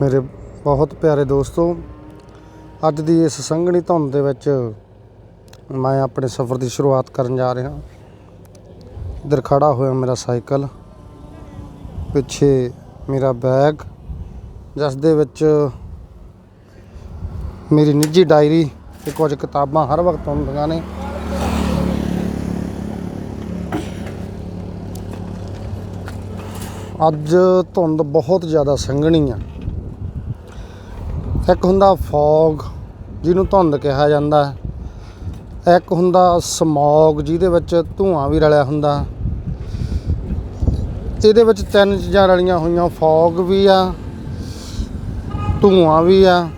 ਮੇਰੇ ਬਹੁਤ ਪਿਆਰੇ ਦੋਸਤੋ, ਅੱਜ ਦੀ ਇਸ ਸੰਘਣੀ ਧੁੰਦ ਦੇ ਵਿੱਚ ਮੈਂ ਆਪਣੇ ਸਫ਼ਰ ਦੀ ਸ਼ੁਰੂਆਤ ਕਰਨ ਜਾ ਰਿਹਾ। ਇੱਧਰ ਖੜਾ ਹੋਇਆ ਮੇਰਾ ਸਾਈਕਲ, ਪਿੱਛੇ ਮੇਰਾ ਬੈਗ, ਜਿਸ ਦੇ ਵਿੱਚ ਮੇਰੀ ਨਿੱਜੀ ਡਾਇਰੀ ਤੇ ਕੁਝ ਕਿਤਾਬਾਂ ਹਰ ਵਕਤ ਹੁੰਦੀਆਂ ਨੇ। ਅੱਜ ਧੁੰਦ ਬਹੁਤ ਜ਼ਿਆਦਾ ਸੰਘਣੀ ਆ। ਇੱਕ ਹੁੰਦਾ ਫੌਗ, ਜਿਹਨੂੰ ਧੁੰਦ ਕਿਹਾ ਜਾਂਦਾ ਹੈ। ਇੱਕ ਹੁੰਦਾ ਸਮੌਗ, ਜਿਹਦੇ ਵਿੱਚ ਧੂਆਂ ਵੀ ਰਲਿਆ ਹੁੰਦਾ ਇਹਦੇ ਵਿੱਚ ਤਿੰਨ ਚੀਜ਼ਾਂ ਰਲੀਆਂ ਹੋਈਆਂ, ਫੌਗ ਵੀ ਆ, ਧੂਆਂ ਵੀ ਆ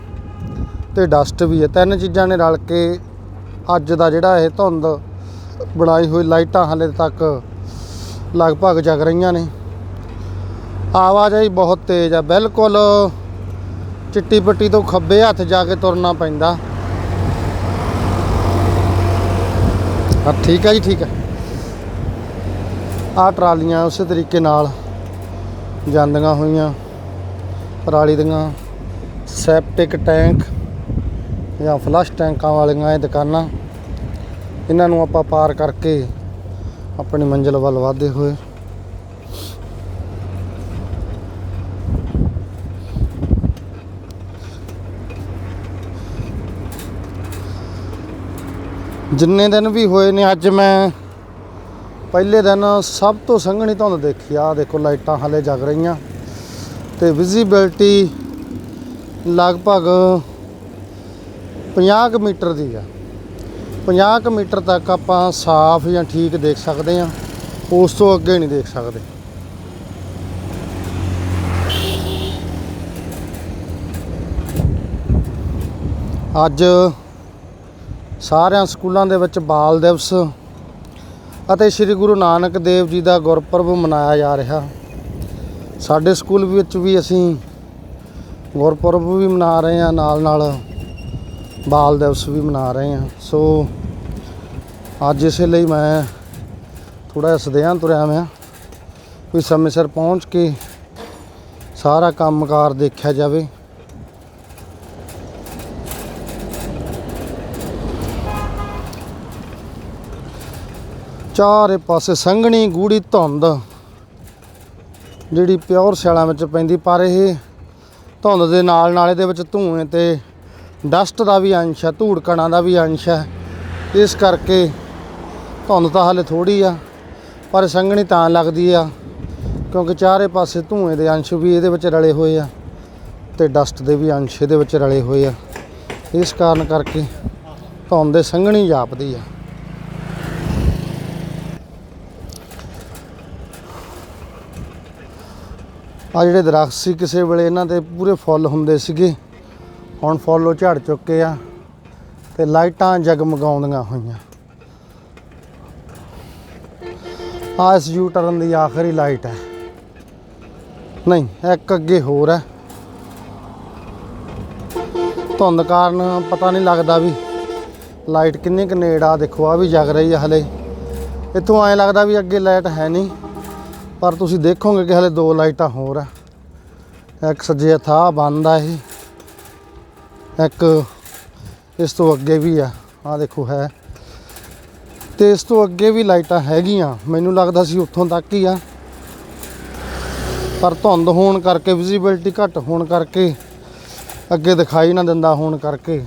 ਤੇ ਡਸਟ ਵੀ ਆ। ਤਿੰਨ ਚੀਜ਼ਾਂ ਨੇ ਰਲ ਕੇ ਅੱਜ ਦਾ ਜਿਹੜਾ ਇਹ ਧੁੰਦ ਬਣਾਈ ਹੋਈ ਲਾਈਟਾਂ ਹਾਲੇ ਤੱਕ ਲਗਭਗ ਜਗ ਰਹੀਆਂ ਨੇ। ਆਵਾਜਾਈ ਬਹੁਤ ਤੇਜ਼ ਆ, ਬਿਲਕੁਲ ਚਿੱਟੀ ਪੱਟੀ ਤੋਂ ਖੱਬੇ ਹੱਥ ਜਾ ਕੇ ਤੁਰਨਾ ਪੈਂਦਾ। ਹਾਂ, ਠੀਕ ਹੈ ਜੀ, ਠੀਕ ਹੈ ਆਹ ਟਰਾਲੀਆਂ ਉਸੇ ਤਰੀਕੇ ਨਾਲ ਜਾਂਦੀਆਂ ਹੋਈਆਂ। ਪਰਾਲੀ ਦੀਆਂ ਸੈਪਟਿਕ ਟੈਂਕ ਜਾਂ ਫਲਸ਼ ਟੈਂਕਾਂ ਵਾਲੀਆਂ ਇਹ ਦੁਕਾਨਾਂ। ਇਹਨਾਂ ਨੂੰ ਆਪਾਂ ਪਾਰ ਕਰਕੇ ਆਪਣੀ ਮੰਜ਼ਿਲ ਵੱਲ ਵਧਦੇ ਹੋਏ ਜਿੰਨੇ ਦਿਨ ਵੀ ਹੋਏ ਨੇ, ਅੱਜ ਮੈਂ ਪਹਿਲੇ ਦਿਨ ਸਭ ਤੋਂ ਸੰਘਣੀ ਧੁੰਦ ਦੇਖੀ। ਆ ਦੇਖੋ, ਲਾਈਟਾਂ ਹਾਲੇ ਜਗ ਰਹੀਆਂ ਤੇ ਵਿਜ਼ਿਬਿਲਟੀ ਲਗਭਗ 50 ਕੁ ਮੀਟਰ ਦੀ ਆ। 50 ਕੁ ਮੀਟਰ ਤੱਕ ਆਪਾਂ ਸਾਫ਼ ਜਾਂ ਠੀਕ ਦੇਖ ਸਕਦੇ ਆ ਉਸ ਤੋਂ ਅੱਗੇ ਨਹੀਂ ਦੇਖ ਸਕਦੇ। ਅੱਜ ਸਾਰਿਆਂ ਸਕੂਲਾਂ ਦੇ ਵਿੱਚ ਬਾਲ ਦਿਵਸ ਅਤੇ ਸ੍ਰੀ ਗੁਰੂ ਨਾਨਕ ਦੇਵ ਜੀ ਦਾ ਗੁਰਪੁਰਬ ਮਨਾਇਆ ਜਾ ਰਿਹਾ। ਸਾਡੇ ਸਕੂਲ ਵਿੱਚ ਵੀ ਅਸੀਂ ਗੁਰਪੁਰਬ ਵੀ ਮਨਾ ਰਹੇ ਹਾਂ ਨਾਲ ਨਾਲ ਬਾਲ ਦਿਵਸ ਵੀ ਮਨਾ ਰਹੇ ਹਾਂ। ਸੋ ਅੱਜ ਇਸੇ ਲਈ ਮੈਂ ਥੋੜਾ ਜਿਹਾ ਸਦਿਆਂ ਤੁਰਿਆ ਮੈਂ ਕੋਈ ਸਮੇਂ ਸਿਰ ਪਹੁੰਚ ਕੇ ਸਾਰਾ ਕੰਮਕਾਰ ਦੇਖਿਆ ਜਾਵੇ। ਚਾਰੇ ਪਾਸੇ ਸੰਘਣੀ ਗੂੜੀ ਧੁੰਦ, ਜਿਹੜੀ ਪਿਓਰ ਸਿਆਲਾਂ ਵਿੱਚ ਪੈਂਦੀ, ਪਰ ਇਹ ਧੁੰਦ ਦੇ ਨਾਲ ਨਾਲ ਇਹਦੇ ਵਿੱਚ ਧੂਏ ਤੇ ਡਸਟ ਦਾ ਵੀ ਅੰਸ਼ ਹੈ, ਧੂੜ ਕਣਾਂ ਦਾ ਵੀ ਅੰਸ਼ ਹੈ। ਇਸ ਕਰਕੇ ਧੁੰਦ ਤਾਂ ਹਾਲੇ ਥੋੜੀ ਆ, ਪਰ ਸੰਘਣੀ ਤਾਂ ਲੱਗਦੀ ਆ, ਕਿਉਂਕਿ ਚਾਰੇ ਪਾਸੇ ਧੂਏ ਦੇ ਅੰਸ਼ ਵੀ ਇਹਦੇ ਵਿੱਚ ਰਲੇ ਹੋਏ ਆ ਤੇ ਡਸਟ ਦੇ ਵੀ ਅੰਸ਼ ਇਹਦੇ ਵਿੱਚ ਰਲੇ ਹੋਏ ਆ। ਇਸ ਕਾਰਨ ਕਰਕੇ ਧੁੰਦ ਦੇ ਸੰਘਣੀ ਜਾਪਦੀ ਆ। ਆ ਜਿਹੜੇ ਦਰਖਤ ਸੀ, ਕਿਸੇ ਵੇਲੇ ਇਹਨਾਂ ਦੇ ਪੂਰੇ ਫੁੱਲ ਹੁੰਦੇ ਸੀਗੇ। ਹੁਣ ਫੁੱਲ ਉਹ ਝੜ ਚੁੱਕੇ ਆ ਤੇ ਲਾਈਟਾਂ ਜਗਮਗਾਉਂਦੀਆਂ ਹੋਈਆਂ। ਆ ਇਸ ਯੂ ਟਰਨ ਦੀ ਆਖਰੀ ਲਾਈਟ ਹੈ। ਨਹੀਂ, ਇੱਕ ਅੱਗੇ ਹੋਰ ਹੈ। ਧੁੰਦ ਕਾਰਨ ਪਤਾ ਨਹੀਂ ਲੱਗਦਾ ਵੀ ਲਾਈਟ ਕਿੰਨੀ ਕੁ ਨੇੜ ਆ, ਦੇਖੋ, ਆ ਵੀ ਜਗ ਰਹੀ ਹੈ ਹਲੇ। ਇੱਥੋਂ ਐਂ ਲੱਗਦਾ ਵੀ ਅੱਗੇ ਲਾਈਟ ਹੈ ਨਹੀਂ। ਪਰ ਤੁਸੀਂ ਦੇਖੋਗੇ ਕਿ ਹਲੇ ਦੋ ਲਾਈਟਾਂ ਹੋਰ ਆ। ਇੱਕ ਸੱਜੇ ਹੱਥਾਂ ਬੰਦ ਆ ਇਹ। ਇੱਕ ਇਸ ਤੋਂ ਅੱਗੇ ਵੀ ਆ। ਆ ਦੇਖੋ ਹੈ। ਤੇ ਇਸ ਤੋਂ ਅੱਗੇ ਵੀ ਲਾਈਟਾਂ ਹੈਗੀਆਂ। ਮੈਨੂੰ ਲੱਗਦਾ ਸੀ ਉੱਥੋਂ ਤੱਕ ਹੀ ਆ। ਪਰ ਧੁੰਦ ਹੋਣ ਕਰਕੇ ਵਿਜ਼ਿਬਿਲਟੀ ਘੱਟ ਹੋਣ ਕਰਕੇ, ਅੱਗੇ ਦਿਖਾਈ ਨਾ ਦਿੰਦਾ ਹੋਣ ਕਰਕੇ,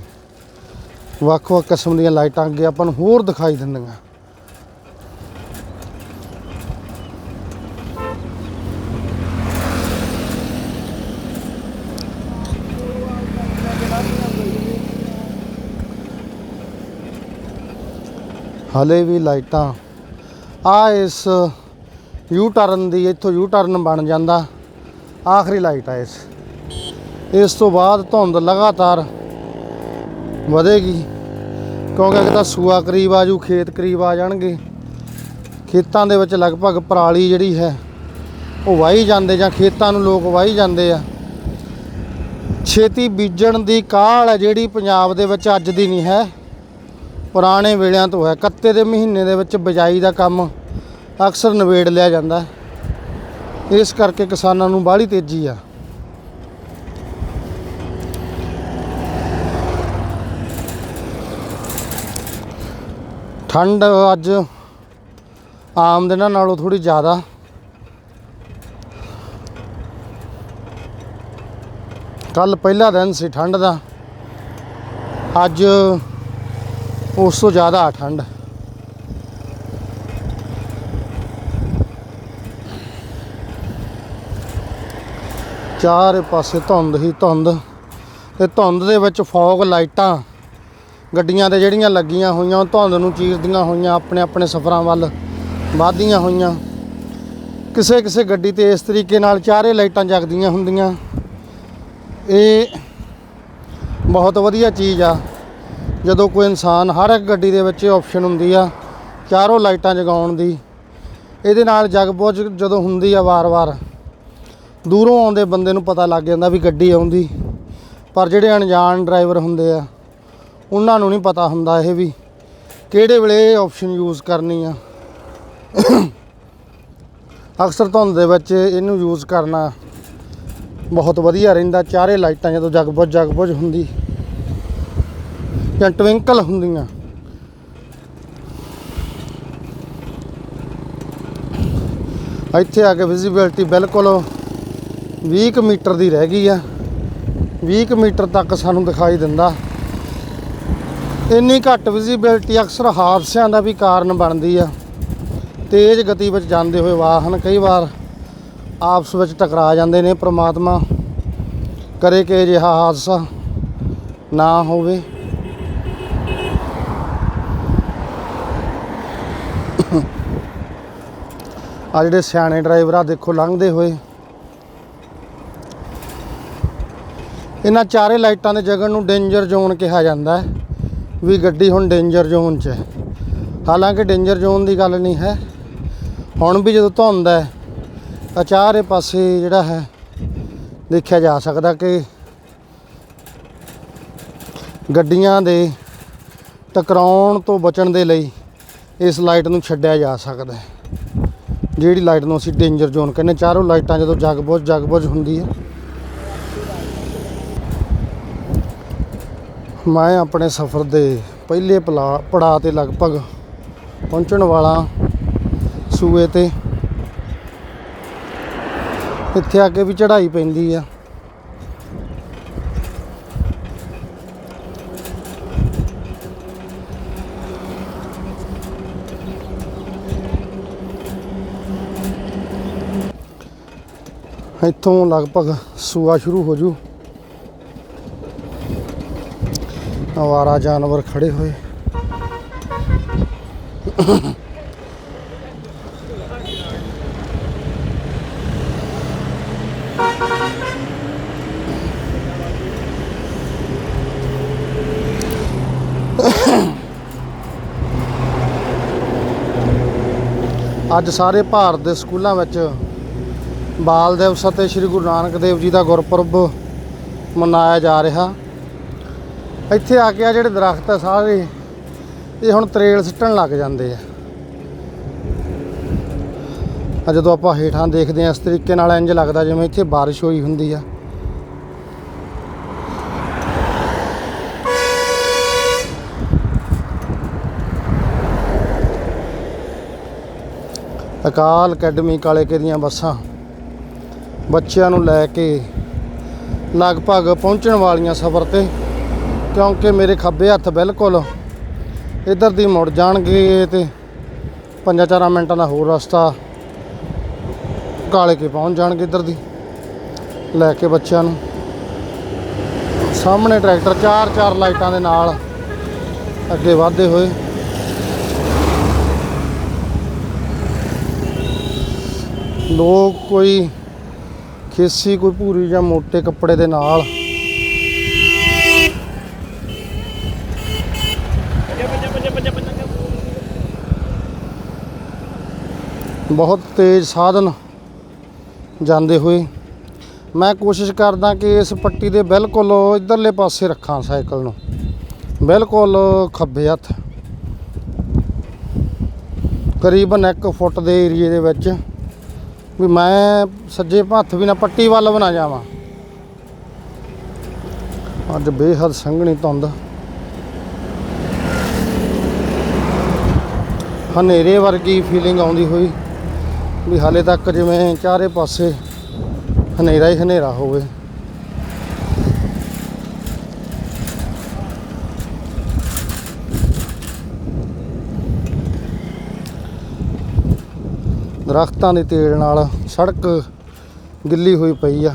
ਵੱਖ-ਵੱਖ ਕਿਸਮ ਦੀਆਂ ਲਾਈਟਾਂ ਅੱਗੇ ਆਪਾਂ ਨੂੰ ਹੋਰ ਦਿਖਾਈ ਦਿੰਦੀਆਂ। ਹਲੇ ਵੀ ਲਾਈਟਾਂ। ਆ ਇਸ ਯੂ ਟਰਨ ਦੀ, ਇੱਥੋਂ ਯੂ ਟਰਨ ਬਣ ਜਾਂਦਾ। ਆਖਰੀ ਲਾਈਟ ਆ ਇਸ। ਇਸ ਤੋਂ ਬਾਅਦ ਧੁੰਦ ਲਗਾਤਾਰ ਵਧੇਗੀ। ਕਿਉਂਕਿ ਇੱਕ ਤਾਂ ਸੂਆ ਕਰੀਬ ਆਜੂ ਖੇਤ ਕਰੀਬ ਆ ਜਾਣਗੇ। ਖੇਤਾਂ ਦੇ ਵਿੱਚ ਲਗਭਗ ਪਰਾਲੀ ਜਿਹੜੀ ਹੈ, ਉਹ ਵਾਹੀ ਜਾਂਦੇ ਜਾਂ ਖੇਤਾਂ ਨੂੰ ਲੋਕ ਵਾਹੀ ਜਾਂਦੇ ਆ। ਛੇਤੀ ਬੀਜਣ ਦੀ ਕਾਹਲ ਹੈ ਜਿਹੜੀ ਪੰਜਾਬ ਦੇ ਵਿੱਚ ਅੱਜ ਦੀ ਨਹੀਂ ਹੈ। ਪੁਰਾਣੇ ਵੇਲਿਆਂ ਤੋਂ ਹੈ। ਕੱਤੇ ਦੇ ਮਹੀਨੇ ਦੇ ਵਿੱਚ ਬਿਜਾਈ ਦਾ ਕੰਮ ਅਕਸਰ ਨਵੇੜ ਲਿਆ ਜਾਂਦਾ ਇਸ ਕਰਕੇ ਕਿਸਾਨਾਂ ਨੂੰ ਬਾਹਲੀ ਤੇਜ਼ੀ ਆ। ਠੰਡ ਅੱਜ ਆਮ ਦਿਨਾਂ ਨਾਲੋਂ ਥੋੜੀ ਜ਼ਿਆਦਾ। ਕੱਲ ਪਹਿਲਾ ਦਿਨ ਸੀ ਠੰਡ ਦਾ। ਅੱਜ ਉਸ ਤੋਂ ਜ਼ਿਆਦਾ ਠੰਡ। ਚਾਰੇ ਪਾਸੇ ਧੁੰਦ ਹੀ ਧੁੰਦ। ਤੇ ਧੁੰਦ ਦੇ ਵਿੱਚ ਫੌਗ ਲਾਈਟਾਂ, ਗੱਡੀਆਂ ਦੇ ਜਿਹੜੀਆਂ ਲੱਗੀਆਂ ਹੋਈਆਂ, ਉਹ ਧੁੰਦ ਨੂੰ ਚੀਰਦੀਆਂ ਹੋਈਆਂ, ਆਪਣੇ ਆਪਣੇ ਸਫ਼ਰਾਂ ਵੱਲ ਵਧਦੀਆਂ ਹੋਈਆਂ। ਕਿਸੇ ਕਿਸੇ ਗੱਡੀ ਤੇ ਇਸ ਤਰੀਕੇ ਨਾਲ ਚਾਰੇ ਲਾਈਟਾਂ ਜਗਦੀਆਂ ਹੁੰਦੀਆਂ। ਇਹ ਬਹੁਤ ਵਧੀਆ ਚੀਜ਼ ਆ। ਜਦੋਂ ਕੋਈ ਇਨਸਾਨ ਹਰ ਇੱਕ ਗੱਡੀ ਦੇ ਵਿੱਚ ਆਪਸ਼ਨ ਹੁੰਦੀ ਆ, ਚਾਰੋਂ ਲਾਈਟਾਂ ਜਗਾਉਣ ਦੀ, ਇਹਦੇ ਨਾਲ ਜਗਬੁਝ ਜਦੋਂ ਹੁੰਦੀ ਆ ਵਾਰ-ਵਾਰ, ਦੂਰੋਂ ਆਉਂਦੇ ਬੰਦੇ ਨੂੰ ਪਤਾ ਲੱਗ ਜਾਂਦਾ ਵੀ ਗੱਡੀ ਆਉਂਦੀ, ਪਰ ਜਿਹੜੇ ਅਣਜਾਣ ਡਰਾਈਵਰ ਹੁੰਦੇ ਆ, ਉਹਨਾਂ ਨੂੰ ਨਹੀਂ ਪਤਾ ਹੁੰਦਾ ਇਹ ਵੀ ਕਿਹੜੇ ਵੇਲੇ ਇਹ ਆਪਸ਼ਨ ਯੂਜ਼ ਕਰਨੀ ਆ। ਅਕਸਰ ਧੁੰਦ ਦੇ ਵਿੱਚ ਇਹਨੂੰ ਯੂਜ਼ ਕਰਨਾ ਬਹੁਤ ਵਧੀਆ ਰਹਿੰਦਾ, ਚਾਰੇ ਲਾਈਟਾਂ ਜਦੋਂ ਜਗਬੁਝ ਜਗਬੁਝ ਹੁੰਦੀ। ਜਾਂ ਟਵਿੰਕਲ ਹੁੰਦੀਆਂ। ਇੱਥੇ ਆ ਕੇ ਵਿਜ਼ਿਬਿਲਟੀ ਬਿਲਕੁਲ 20 ਕੁ ਮੀਟਰ ਦੀ ਰਹਿ ਗਈ ਆ। 20 ਕੁ ਮੀਟਰ ਤੱਕ ਸਾਨੂੰ ਦਿਖਾਈ ਦਿੰਦਾ। ਇੰਨੀ ਘੱਟ ਵਿਜ਼ਿਬਿਲਟੀ ਅਕਸਰ ਹਾਦਸਿਆਂ ਦਾ ਵੀ ਕਾਰਨ ਬਣਦੀ ਆ। ਤੇਜ਼ ਗਤੀ ਵਿੱਚ ਜਾਂਦੇ ਹੋਏ ਵਾਹਨ ਕਈ ਵਾਰ ਆਪਸ ਵਿੱਚ ਟਕਰਾ ਜਾਂਦੇ ਨੇ, ਪ੍ਰਮਾਤਮਾ ਕਰੇ ਕਿ ਅਜਿਹਾ ਹਾਦਸਾ ਨਾ ਹੋਵੇ। ਆ ਜਿਹੜੇ ਸਿਆਣੇ ਡਰਾਈਵਰ ਆ ਦੇਖੋ ਲੰਘਦੇ ਹੋਏ। ਇਹਨਾਂ ਚਾਰੇ ਲਾਈਟਾਂ ਦੇ ਜਗਣ ਨੂੰ ਡੇਂਜਰ ਜ਼ੋਨ ਕਿਹਾ ਜਾਂਦਾ ਹੈ। ਵੀ ਗੱਡੀ ਹੁਣ ਡੇਂਜਰ ਜ਼ੋਨ 'ਚ ਹੈ। ਹਾਲਾਂਕਿ ਡੇਂਜਰ ਜ਼ੋਨ ਦੀ ਗੱਲ ਨਹੀਂ ਹੈ। ਹੁਣ ਵੀ ਜਦੋਂ ਧੁੰਦ ਹੈ, ਤਾਂ ਚਾਰੇ ਪਾਸੇ ਜਿਹੜਾ ਹੈ, ਦੇਖਿਆ ਜਾ ਸਕਦਾ ਕਿ ਗੱਡੀਆਂ ਦੇ ਟਕਰਾਉਣ ਤੋਂ ਬਚਣ ਦੇ ਲਈ ਇਸ ਲਾਈਟ ਨੂੰ ਛੱਡਿਆ ਜਾ ਸਕਦਾ ਹੈ। ਜਿਹੜੀ ਲਾਈਟ ਨੂੰ ਅਸੀਂ ਡੇਂਜਰ ਜ਼ੋਨ ਕਹਿੰਦੇ ਚਾਰੋਂ ਲਾਈਟਾਂ ਜਦੋਂ ਜਗਬੁਝ ਜਗਬੁਝ ਹੁੰਦੀ ਹੈ। ਮੈਂ ਆਪਣੇ ਸਫ਼ਰ ਦੇ ਪਹਿਲੇ ਪਲਾ- ਪੜਾਅ ਤੇ ਲਗਭਗ ਪਹੁੰਚਣ ਵਾਲਾ ਸੂਏ ਤੇ। ਇੱਥੇ ਆ ਕੇ ਵੀ ਚੜ੍ਹਾਈ ਪੈਂਦੀ ਆ। ਇੱਥੋਂ ਲਗਭਗ ਸੂਆ ਸ਼ੁਰੂ ਹੋ ਜੂ। ਆਵਾਰਾ ਜਾਨਵਰ ਖੜੇ ਹੋਏ। ਅੱਜ ਸਾਰੇ ਭਾਰਤ ਦੇ ਸਕੂਲਾਂ ਵਿੱਚ ਬਾਲ ਦਿਵਸ ਅਤੇ ਸ੍ਰੀ ਗੁਰੂ ਨਾਨਕ ਦੇਵ ਜੀ ਦਾ ਗੁਰਪੁਰਬ ਮਨਾਇਆ ਜਾ ਰਿਹਾ। ਇੱਥੇ ਆ ਕੇ ਆ ਜਿਹੜੇ ਦਰਖਤ ਆ ਸਾਰੇ, ਇਹ ਹੁਣ ਤਰੇਲ ਸਿੱਟਣ ਲੱਗ ਜਾਂਦੇ ਆ। ਆ ਜਦੋਂ ਆਪਾਂ ਹੇਠਾਂ ਦੇਖਦੇ ਆ ਇਸ ਤਰੀਕੇ ਨਾਲ ਇੰਜ ਲੱਗਦਾ ਜਿਵੇਂ ਇੱਥੇ ਬਾਰਿਸ਼ ਹੋਈ ਹੁੰਦੀ ਆ। ਅਕਾਲ ਅਕੈਡਮੀ ਕਾਲੇ ਕੇ ਦੀਆਂ ਬੱਸਾਂ। ਬੱਚਿਆਂ ਨੂੰ ਲੈ ਕੇ ਲਗਭਗ ਪਹੁੰਚਣ ਵਾਲੀਆਂ ਸਫ਼ਰ ਤੇ, ਕਿਉਂਕਿ ਮੇਰੇ ਖੱਬੇ ਹੱਥ ਬਿਲਕੁਲ ਇਧਰ ਦੀ ਮੁੜ ਜਾਣਗੇ ਤੇ ਪੰਜਾਂ ਚਾਰਾਂ ਮਿੰਟਾਂ ਦਾ ਹੋਰ ਰਸਤਾ ਕਾਲੇ ਕੇ ਪਹੁੰਚ ਜਾਣਗੇ ਇਧਰ ਦੀ, ਲੈ ਕੇ ਬੱਚਿਆਂ ਨੂੰ। ਸਾਹਮਣੇ ਟਰੈਕਟਰ ਚਾਰ ਚਾਰ ਲਾਈਟਾਂ ਦੇ ਨਾਲ ਅੱਗੇ ਵਧਦੇ ਹੋਏ। ਲੋਕ ਕੋਈ ਖੇਸੀ ਕੋਈ ਭੂਰੀ ਜਾਂ ਮੋਟੇ ਕੱਪੜੇ ਦੇ ਨਾਲ। ਬਹੁਤ ਤੇਜ਼ ਸਾਧਨ ਜਾਂਦੇ ਹੋਏ। ਮੈਂ ਕੋਸ਼ਿਸ਼ ਕਰਦਾ ਕਿ ਇਸ ਪੱਟੀ ਦੇ ਬਿਲਕੁਲ ਇਧਰਲੇ ਪਾਸੇ ਰੱਖਾਂ ਸਾਈਕਲ ਨੂੰ। ਬਿਲਕੁਲ ਖੱਬੇ ਹੱਥ। ਕਰੀਬਨ 1 ਫੁੱਟ ਦੇ ਏਰੀਏ ਦੇ ਵਿੱਚ ਵੀ ਮੈਂ ਸੱਜੇ ਹੱਥ ਵੀ ਨਾ ਪੱਟੀ ਵੱਲ ਵੀ ਨਾ ਜਾਵਾਂ। ਅੱਜ ਬੇਹੱਦ ਸੰਘਣੀ ਧੁੰਦ। ਹਨੇਰੇ ਵਰਗੀ ਫੀਲਿੰਗ ਆਉਂਦੀ ਹੋਈ ਵੀ ਹਾਲੇ ਤੱਕ ਜਿਵੇਂ ਚਾਰੇ ਪਾਸੇ ਹਨੇਰਾ ਹੀ ਹਨੇਰਾ ਹੋਵੇ। ਦਰਖਤਾਂ ਦੇ ਤੇੜ ਨਾਲ ਸੜਕ ਗਿੱਲੀ ਹੋਈ ਪਈ ਆ।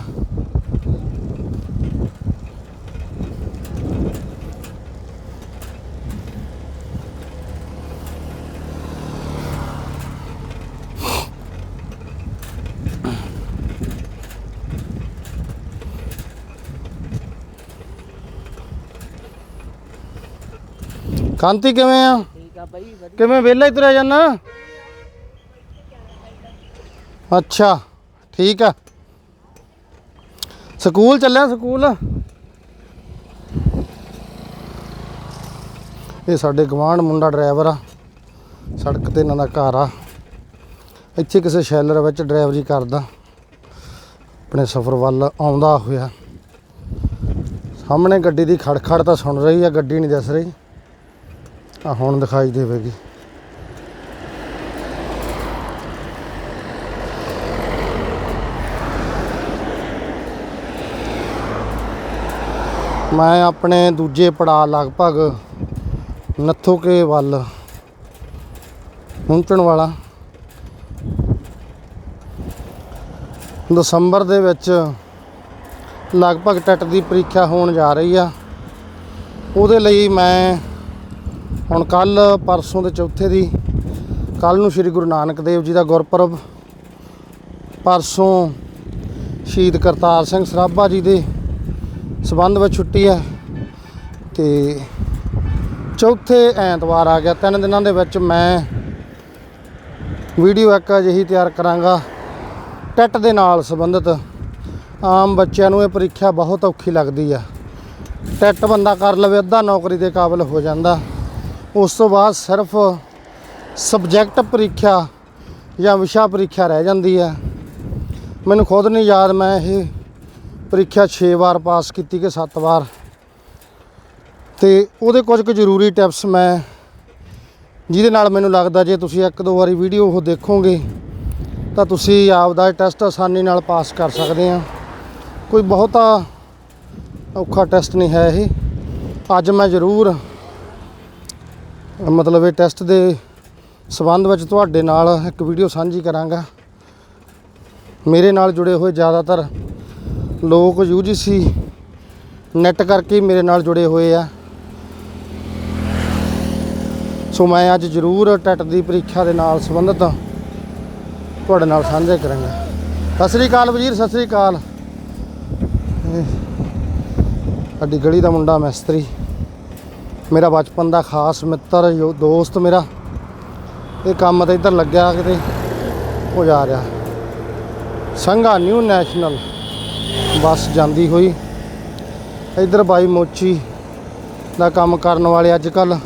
ਕਾਂਤੀ ਕਿਵੇਂ ਆ? ਠੀਕ ਆ ਬਾਈ ਕਿਵੇਂ ਵਿਹਲਾ ਹੀ ਤੁਰਿਆ ਜਾਨਾ ਅੱਛਾ, ਠੀਕ ਆ। ਸਕੂਲ ਚੱਲਿਆ ਸਕੂਲ? ਇਹ ਸਾਡੇ ਗਵਾਂਢ ਮੁੰਡਾ ਡਰਾਈਵਰ ਆ। ਸੜਕ ਤੇ ਇਹਨਾਂ ਦਾ ਘਰ ਆ। ਇੱਥੇ ਕਿਸੇ ਸ਼ੈਲਰ ਵਿੱਚ ਡਰਾਈਵਰੀ ਕਰਦਾ। ਆਪਣੇ ਸਫ਼ਰ ਵੱਲ ਆਉਂਦਾ ਹੋਇਆ। ਸਾਹਮਣੇ ਗੱਡੀ ਦੀ ਖੜਖੜ ਤਾਂ ਸੁਣ ਰਹੀ ਆ, ਗੱਡੀ ਨਹੀਂ ਦਿਸ ਰਹੀ। ਆ ਹੁਣ ਦਿਖਾਈ ਦੇਵੇਗੀ। ਮੈਂ ਆਪਣੇ ਦੂਜੇ ਪੜਾਅ ਲਗਭਗ ਨੱਥੋਕੇ ਵੱਲ ਪਹੁੰਚਣ ਵਾਲਾ। ਦਸੰਬਰ ਦੇ ਵਿੱਚ ਲਗਭਗ ਟੈਟ ਦੀ ਪ੍ਰੀਖਿਆ ਹੋਣ ਜਾ ਰਹੀ ਆ। ਉਹਦੇ ਲਈ ਮੈਂ ਹੁਣ ਕੱਲ ਪਰਸੋਂ ਦੇ ਚੌਥੇ ਦੀ, ਕੱਲ ਨੂੰ ਸ੍ਰੀ ਗੁਰੂ ਨਾਨਕ ਦੇਵ ਜੀ ਦਾ ਗੁਰਪੁਰਬ, ਪਰਸੋਂ ਸ਼ਹੀਦ ਕਰਤਾਰ ਸਿੰਘ ਸਰਾਭਾ ਜੀ ਦੇ ਸਬੰਧ ਵਿੱਚ ਛੁੱਟੀ ਹੈ ਤੇ ਚੌਥੇ ਐਤਵਾਰ ਆ ਗਿਆ। ਤਿੰਨ ਦਿਨਾਂ ਦੇ ਵਿੱਚ ਮੈਂ ਵੀਡੀਓ ਇੱਕ ਅਜਿਹੀ ਤਿਆਰ ਕਰਾਂਗਾ ਟੈਟ ਦੇ ਨਾਲ ਸੰਬੰਧਿਤ। ਆਮ ਬੱਚਿਆਂ ਨੂੰ ਇਹ ਪ੍ਰੀਖਿਆ ਬਹੁਤ ਔਖੀ ਲੱਗਦੀ ਆ। ਟੈਟ ਬੰਦਾ ਕਰ ਲਵੇ, ਅੱਧਾ ਨੌਕਰੀ ਦੇ ਕਾਬਿਲ ਹੋ ਜਾਂਦਾ। ਉਸ ਤੋਂ ਬਾਅਦ ਸਿਰਫ ਸਬਜੈਕਟ ਪ੍ਰੀਖਿਆ ਜਾਂ ਵਿਸ਼ਾ ਪ੍ਰੀਖਿਆ ਰਹਿ ਜਾਂਦੀ ਹੈ ਮੈਨੂੰ ਖੁਦ ਨਹੀਂ ਯਾਦ, ਮੈਂ ਇਹ ਪ੍ਰੀਖਿਆ 6 ਵਾਰ ਪਾਸ ਕੀਤੀ ਕਿ 7 ਵਾਰ। ਤੇ ਉਹਦੇ ਕੁਝ ਕੁ ਜ਼ਰੂਰੀ ਟਿਪਸ ਮੈਂ ਜਿਹਦੇ ਨਾਲ ਮੈਨੂੰ ਲੱਗਦਾ ਜੇ ਤੁਸੀਂ ਇੱਕ ਦੋ ਵਾਰੀ ਵੀਡੀਓ ਉਹ ਦੇਖੋਗੇ, ਤਾਂ ਤੁਸੀਂ ਆਪਦਾ ਟੈਸਟ ਆਸਾਨੀ ਨਾਲ ਪਾਸ ਕਰ ਸਕਦੇ ਆ। ਕੋਈ ਬਹੁਤਾ ਔਖਾ ਟੈਸਟ ਨਹੀਂ ਹੈ ਇਹ। ਅੱਜ ਮੈਂ ਜ਼ਰੂਰ ਮਤਲਬ ਇਹ ਟੈਸਟ ਦੇ ਸਬੰਧ ਵਿੱਚ ਤੁਹਾਡੇ ਨਾਲ ਇੱਕ ਵੀਡੀਓ ਸਾਂਝੀ ਕਰਾਂਗਾ। ਮੇਰੇ ਨਾਲ ਜੁੜੇ ਹੋਏ ਜ਼ਿਆਦਾਤਰ ਲੋਕ UGC ਨੈਟ ਕਰਕੇ ਮੇਰੇ ਨਾਲ ਜੁੜੇ ਹੋਏ ਆ। ਸੋ ਮੈਂ ਅੱਜ ਜ਼ਰੂਰ ਟੈਟ ਦੀ ਪ੍ਰੀਖਿਆ ਦੇ ਨਾਲ ਸੰਬੰਧਿਤ ਤੁਹਾਡੇ ਨਾਲ ਸਾਂਝੇ ਕਰਾਂਗਾ। ਸਤਿ ਸ੍ਰੀ ਅਕਾਲ ਵਜ਼ੀਰ ਸਤਿ ਸ੍ਰੀ ਅਕਾਲ। ਸਾਡੀ ਗਲੀ ਦਾ ਮੁੰਡਾ ਮਿਸਤਰੀ। ਮੇਰਾ ਬਚਪਨ ਦਾ ਖਾਸ ਮਿੱਤਰ, ਯੋ ਦੋਸਤ ਮੇਰਾ। ਇਹ ਕੰਮ ਤੇ ਇੱਧਰ ਲੱਗਿਆ ਕਿਤੇ ਹੋ ਜਾ ਰਿਹਾ। Sangha new national. ਬੱਸ ਜਾਂਦੀ ਹੋਈ। ਇੱਧਰ ਬਾਈ ਮੋਚੀ ਦਾ ਕੰਮ ਕਰਨ ਵਾਲੇ ਅੱਜ ਕੱਲ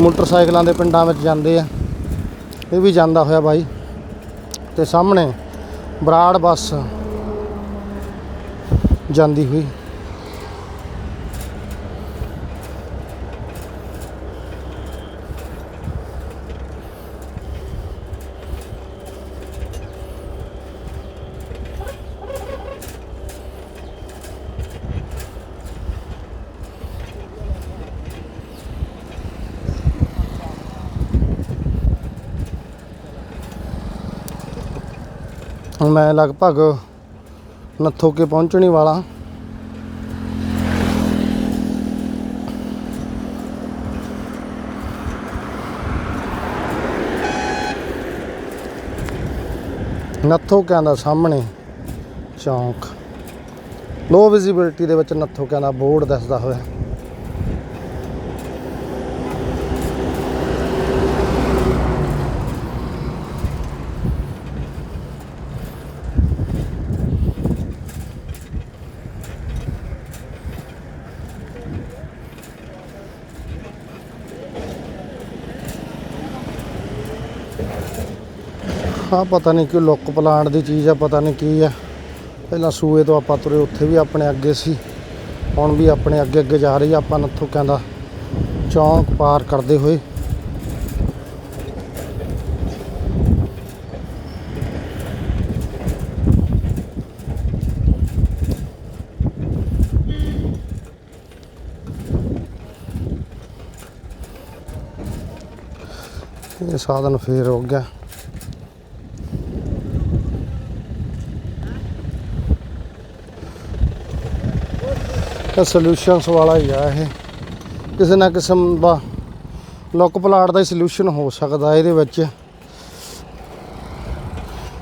ਮੋਟਰਸਾਈਕਲਾਂ ਦੇ ਪਿੰਡਾਂ ਵਿੱਚ ਜਾਂਦੇ ਆ। ਇਹ ਵੀ ਜਾਂਦਾ ਹੋਇਆ ਬਾਈ। ਤੇ ਸਾਹਮਣੇ ਬਰਾੜ ਬੱਸ ਜਾਂਦੀ ਹੋਈ। ਹੁਣ ਮੈਂ ਲਗਭਗ ਨੱਥੋ ਕੇ ਪਹੁੰਚਣੀ ਵਾਲਾ। ਨੱਥੋ ਕਿਆਂ ਦਾ ਸਾਹਮਣੇ ਚੌਂਕ। ਲੋ ਵਿਜ਼ਿਬਿਲਟੀ ਦੇ ਵਿੱਚ ਨੱਥੋ ਕਿਆਂ ਦਾ ਬੋਰਡ ਦਿਸਦਾ ਹੋਇਆ। ਆ ਪਤਾ ਨਹੀਂ ਕਿ ਲੁੱਕ ਪਲਾਂਟ ਦੀ ਚੀਜ਼ ਆ, ਪਤਾ ਨਹੀਂ ਕੀ ਆ। ਪਹਿਲਾਂ ਸੂਏ ਤੋਂ ਆਪਾਂ ਤੁਰੇ, ਉੱਥੇ ਵੀ ਆਪਣੇ ਅੱਗੇ ਸੀ। ਹੁਣ ਵੀ ਆਪਣੇ ਅੱਗੇ ਅੱਗੇ ਜਾ ਰਹੀ ਆ। ਆਪਾਂ ਨੱਥੂ ਕਹਿੰਦਾ ਚੌਂਕ ਪਾਰ ਕਰਦੇ ਹੋਏ। ਇਹ ਸਾਧਨ ਫੇਰ ਹੋ ਗਿਆ। ਇਹ ਸੋਲੂਸ਼ਨਸ ਵਾਲਾ ਹੀ ਆ ਇਹ। ਕਿਸੇ ਨਾ ਕਿਸਮ ਦਾ ਲੁੱਕ ਪਲਾਟ ਦਾ ਹੀ ਸੋਲੂਸ਼ਨ ਹੋ ਸਕਦਾ ਇਹਦੇ ਵਿੱਚ।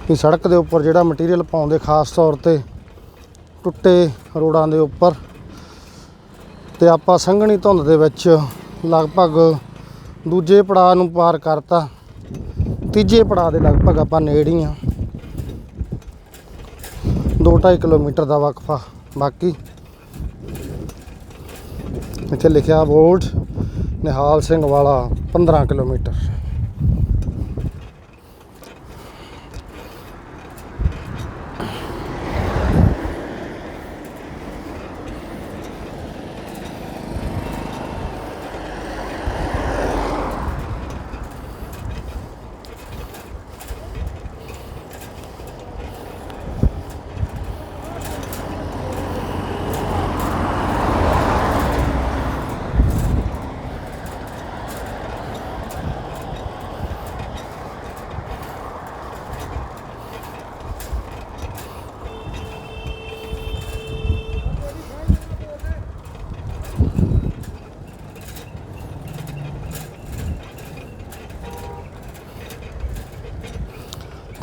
ਵੀ ਸੜਕ ਦੇ ਉੱਪਰ ਜਿਹੜਾ ਮਟੀਰੀਅਲ ਪਾਉਂਦੇ ਖਾਸ ਤੌਰ ਤੇ ਟੁੱਟੇ ਰੋਡਾਂ ਦੇ ਉੱਪਰ। ਤੇ ਆਪਾਂ ਸੰਘਣੀ ਧੁੰਦ ਦੇ ਵਿੱਚ ਲਗਭਗ ਦੂਜੇ ਪੜਾਅ ਨੂੰ ਪਾਰ ਕਰਤਾ। ਤੀਜੇ ਪੜਾਅ ਦੇ ਲਗਭਗ ਆਪਾਂ ਨੇੜੇ ਹੀ ਆ। 2.5 ਕਿਲੋਮੀਟਰ ਦਾ ਵਕਫਾ। ਬਾਕੀ ਇੱਥੇ ਲਿਖਿਆ ਵੋਲਟ ਨਿਹਾਲ ਸਿੰਘ ਵਾਲਾ 15 ਕਿਲੋਮੀਟਰ।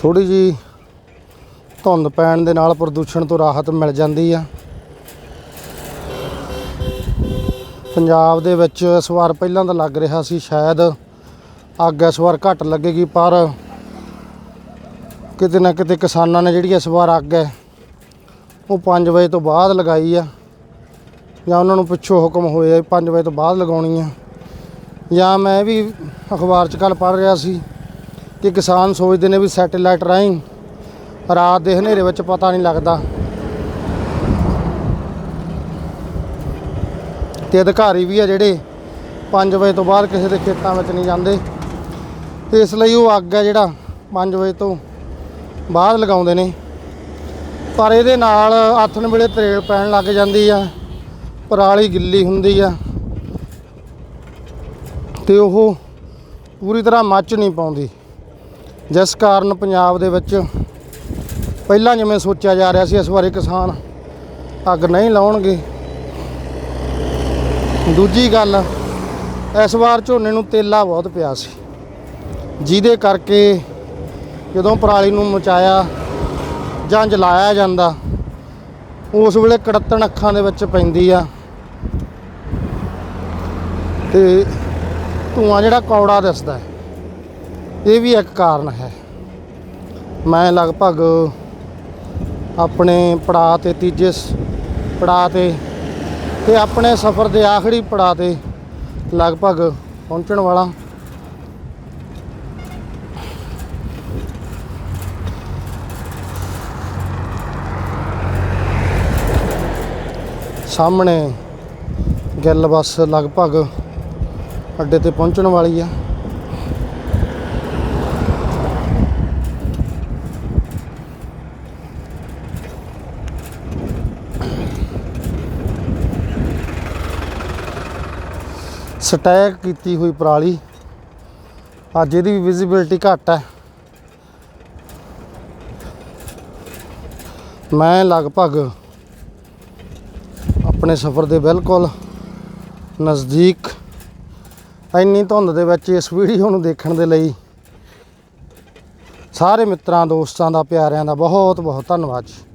ਥੋੜੀ ਜੀ ਧੁੰਦ ਪੈਣ ਦੇ ਨਾਲ ਪ੍ਰਦੂਸ਼ਣ ਤੋਂ ਰਾਹਤ ਮਿਲ ਜਾਂਦੀ ਆ। ਪੰਜਾਬ ਦੇ ਵਿੱਚ ਇਸ ਵਾਰ ਪਹਿਲਾਂ ਤਾਂ ਲੱਗ ਰਿਹਾ ਸੀ ਸ਼ਾਇਦ ਅੱਗ ਇਸ ਵਾਰ ਘੱਟ ਲੱਗੇਗੀ, ਪਰ ਕਿਤੇ ਨਾ ਕਿਤੇ ਕਿਸਾਨਾਂ ਨੇ ਜਿਹੜੀ ਇਸ ਵਾਰ ਅੱਗ ਹੈ, ਉਹ 5 ਵਜੇ ਤੋਂ ਬਾਅਦ ਲਗਾਈ ਆ। ਜਾਂ ਉਹਨਾਂ ਨੂੰ ਪਿੱਛੋਂ ਹੁਕਮ ਹੋਇਆ 5 ਵਜੇ ਤੋਂ ਬਾਅਦ ਲਗਾਉਣੀ ਆ। ਜਾਂ ਮੈਂ ਵੀ ਅਖਬਾਰ 'ਚ ਕੱਲ ਪੜ੍ਹ ਰਿਹਾ ਸੀ ਕਿ ਕਿਸਾਨ ਸੋਚਦੇ ਨੇ ਵੀ ਸੈਟੇਲਾਈਟ ਰਾਹੀਂ ਰਾਤ ਦੇ ਹਨੇਰੇ ਵਿੱਚ ਪਤਾ ਨਹੀਂ ਲੱਗਦਾ। ਤੇ ਅਧਿਕਾਰੀ ਵੀ ਆ ਜਿਹੜੇ 5 ਵਜੇ ਤੋਂ ਬਾਅਦ ਕਿਸੇ ਦੇ ਖੇਤਾਂ ਵਿੱਚ ਨਹੀਂ ਜਾਂਦੇ। ਇਸ ਲਈ ਉਹ ਅੱਗ ਹੈ ਜਿਹੜਾ 5 ਵਜੇ ਤੋਂ ਬਾਅਦ ਲਗਾਉਂਦੇ ਨੇ। ਪਰ ਇਹਦੇ ਨਾਲ ਆਥਣ ਵੇਲੇ ਤਰੇਲ ਪੈਣ ਲੱਗ ਜਾਂਦੀ ਆ, ਪਰਾਲੀ ਗਿੱਲੀ ਹੁੰਦੀ ਆ। ਤੇ ਉਹ ਪੂਰੀ ਤਰ੍ਹਾਂ ਮੱਚ ਨਹੀਂ ਪਾਉਂਦੀ। ਜਿਸ ਕਾਰਨ ਪੰਜਾਬ ਦੇ ਵਿੱਚ ਪਹਿਲਾਂ ਜਿਵੇਂ ਸੋਚਿਆ ਜਾ ਰਿਹਾ ਸੀ ਇਸ ਵਾਰੀ ਕਿਸਾਨ ਅੱਗ ਨਹੀਂ ਲਾਉਣਗੇ। ਦੂਜੀ ਗੱਲ, ਇਸ ਵਾਰ ਝੋਨੇ ਨੂੰ ਤੇਲਾ ਬਹੁਤ ਪਿਆ ਸੀ। ਜਿਹਦੇ ਕਰਕੇ ਜਦੋਂ ਪਰਾਲੀ ਨੂੰ ਮਚਾਇਆ ਜਾਂ ਜਲਾਇਆ ਜਾਂਦਾ, ਉਸ ਵੇਲੇ ਕੜੱਤਣ ਅੱਖਾਂ ਦੇ ਵਿੱਚ ਪੈਂਦੀ ਆ। ਤੇ ਧੂਆਂ ਜਿਹੜਾ ਕੌੜਾ ਦਿਸਦਾ ਹੈ। ਇਹ ਵੀ ਇੱਕ ਕਾਰਨ ਹੈ। ਮੈਂ ਲਗਭਗ ਆਪਣੇ ਪੜਾਅ ਤੇ ਤੀਜੇ ਸ- ਪੜਾਅ ਤੇ ਤੇ ਆਪਣੇ ਸਫ਼ਰ ਦੇ ਆਖਰੀ ਪੜਾਅ ਤੇ ਲਗਭਗ ਪਹੁੰਚਣ ਵਾਲਾ। ਸਾਹਮਣੇ ਗਿੱਲ ਬੱਸ ਲਗਭਗ ਅੱਡੇ ਤੇ ਪਹੁੰਚਣ ਵਾਲੀ ਆ। ਸਟੈਕ ਕੀਤੀ ਹੋਈ ਪਰਾਲੀ। ਅੱਜ ਇਹਦੀ ਵੀ ਵਿਜ਼ਿਬਿਲਟੀ ਘੱਟ ਹੈ। ਮੈਂ ਲਗਭਗ ਆਪਣੇ ਸਫ਼ਰ ਦੇ ਬਿਲਕੁਲ ਨਜ਼ਦੀਕ ਇੰਨੀ ਧੁੰਦ ਦੇ ਵਿੱਚ ਇਸ ਵੀਡੀਓ ਨੂੰ ਦੇਖਣ ਦੇ ਲਈ ਸਾਰੇ ਮਿੱਤਰਾਂ, ਦੋਸਤਾਂ ਦਾ, ਪਿਆਰਿਆਂ ਦਾ ਬਹੁਤ ਬਹੁਤ ਧੰਨਵਾਦ ਜੀ।